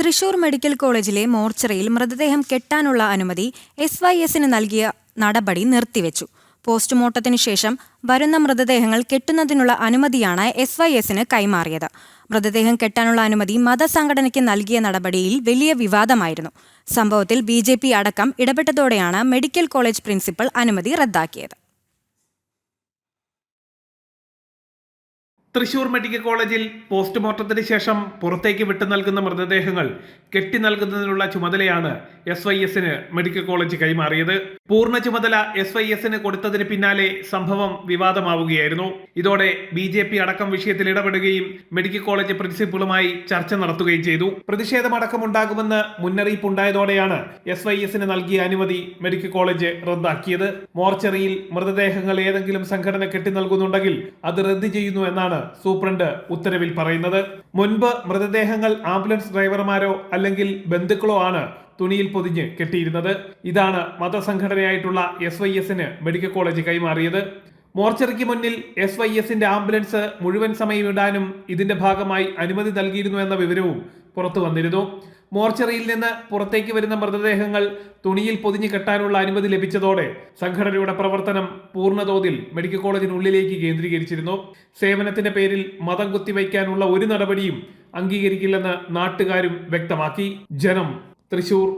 Thrissur medical കോളേജിലെ മോർച്ചറിയിൽ മൃതദേഹം കെട്ടാനുള്ള അനുമതി എസ് വൈ എസിന് നൽകിയ നടപടി നിർത്തിവെച്ചു. പോസ്റ്റ്മോർട്ടത്തിന് ശേഷം വരുന്ന മൃതദേഹങ്ങൾ കെട്ടുന്നതിനുള്ള അനുമതിയാണ് എസ് വൈ എസിന് കൈമാറിയത്. മൃതദേഹം കെട്ടാനുള്ള അനുമതി മതസംഘടനയ്ക്ക് നൽകിയ നടപടിയിൽ വലിയ വിവാദമായിരുന്നു. സംഭവത്തിൽ ബി അടക്കം ഇടപെട്ടതോടെയാണ് മെഡിക്കൽ കോളേജ് പ്രിൻസിപ്പൽ അനുമതി റദ്ദാക്കിയത്. തൃശൂർ മെഡിക്കൽ കോളേജിൽ പോസ്റ്റ്മോർട്ടത്തിന് ശേഷം പുറത്തേക്ക് വിട്ടു നൽകുന്ന മൃതദേഹങ്ങൾ കെട്ടി നൽകുന്നതിനുള്ള ചുമതലയാണ് എസ് വൈ എസിന് മെഡിക്കൽ കോളേജ് കൈമാറിയത്. പൂർണ ചുമതല എസ് വൈ എസിന് കൊടുത്തതിന് പിന്നാലെ സംഭവം വിവാദമാവുകയായിരുന്നു. ഇതോടെ ബി ജെ പി അടക്കം വിഷയത്തിൽ ഇടപെടുകയും മെഡിക്കൽ കോളേജ് പ്രിൻസിപ്പളുമായി ചർച്ച നടത്തുകയും ചെയ്തു. പ്രതിഷേധമടക്കമുണ്ടാകുമെന്ന് മുന്നറിയിപ്പുണ്ടായതോടെയാണ് എസ് വൈ എസിന് നൽകിയ അനുമതി മെഡിക്കൽ കോളേജ് റദ്ദാക്കിയത്. മോർച്ചറിയിൽ മൃതദേഹങ്ങൾ ഏതെങ്കിലും സംഘടന കെട്ടി നൽകുന്നുണ്ടെങ്കിൽ അത് റദ്ദ് ചെയ്യുന്നു എന്നാണ് സൂപ്രണ്ട് ഉത്തരവിൽ പറയുന്നത്. മുൻപ് മൃതദേഹങ്ങൾ ആംബുലൻസ് ഡ്രൈവർമാരോ അല്ലെങ്കിൽ ബന്ധുക്കളോ ആണ് തുണിയിൽ പൊതിഞ്ഞ് കെട്ടിയിരുന്നത്. ഇതാണ് മതസംഘടനയായിട്ടുള്ള എസ് വൈ എസിന് മെഡിക്കൽ കോളേജ് കൈമാറിയത്. മോർച്ചറിക്ക് മുന്നിൽ എസ് വൈ എസിന്റെ ആംബുലൻസ് മുഴുവൻ സമയം ഇടാനും ഇതിന്റെ ഭാഗമായി അനുമതി നൽകിയിരുന്നു എന്ന വിവരവും പുറത്തു വന്നിരുന്നു. മോർച്ചറിയിൽ നിന്ന് പുറത്തേക്ക് വരുന്ന മൃതദേഹങ്ങൾ തുണിയിൽ പൊതിഞ്ഞു കെട്ടാനുള്ള അനുമതി ലഭിച്ചതോടെ സംഘടനയുടെ പ്രവർത്തനം പൂർണതോതിൽ മെഡിക്കൽ കോളേജിനുള്ളിലേക്ക് കേന്ദ്രീകരിച്ചിരുന്നു. സേവനത്തിന്റെ പേരിൽ മതം കുത്തിവയ്ക്കാനുള്ള ഒരു നടപടിയും അംഗീകരിക്കില്ലെന്ന് നാട്ടുകാരും വ്യക്തമാക്കി. ജനം തൃശൂർ.